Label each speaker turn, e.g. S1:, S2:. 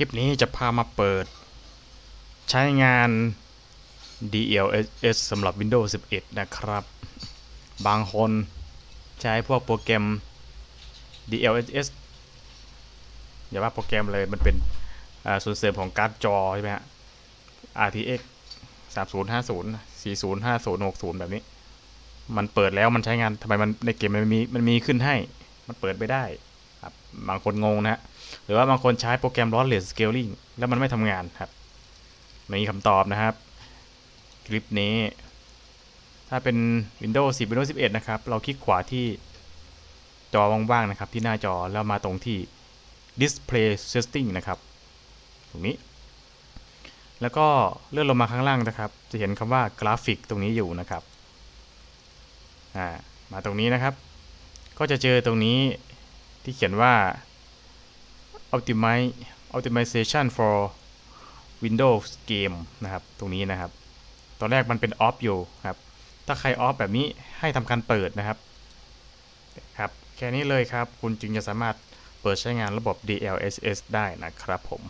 S1: คลิปนี้จะพามาเปิด ใช้งาน DLSS สำหรับ Windows 11 นะครับ บางคนใช้พวกโปรแกรม DLSS อย่าว่าโปรแกรมเลยมันเป็นส่วนเสริมของการ์ดจอใช่ไหมฮะ RTX 3050 4050 60 แบบนี้ มันเปิดแล้วมันใช้งานทำไมมันในเกมมันมีมันมีขึ้นให้ มันเปิดไม่ได้ บางคนงงนะฮะหรือว่าบางคนใช้โปรแกรม Lossless Scaling แล้วมันไม่ทำงานครับมีคำตอบนะครับ คลิปนี้ ถ้าเป็น Windows 10 Windows 11 นะครับ เราคลิกขวาที่จอว่างๆนะครับ ที่หน้าจอแล้วมาตรงที่ Display Setting นะครับตรงนี้ แล้วก็เลื่อนลงมาข้างล่างนะครับ จะเห็นคำว่ากราฟิกตรงนี้อยู่นะครับมาตรงนี้นะครับ ก็จะเจอตรงนี้ ที่เขียนว่า optimize optimization for Windows Game นะครับ ตรงนี้นะครับ ตอนแรกมันเป็น off อยู่ครับ ถ้าใคร off แบบนี้ให้ทำการเปิดนะครับครับ แค่นี้เลยครับ คุณจึงจะสามารถเปิดใช้งานระบบ DLSS ได้นะครับผม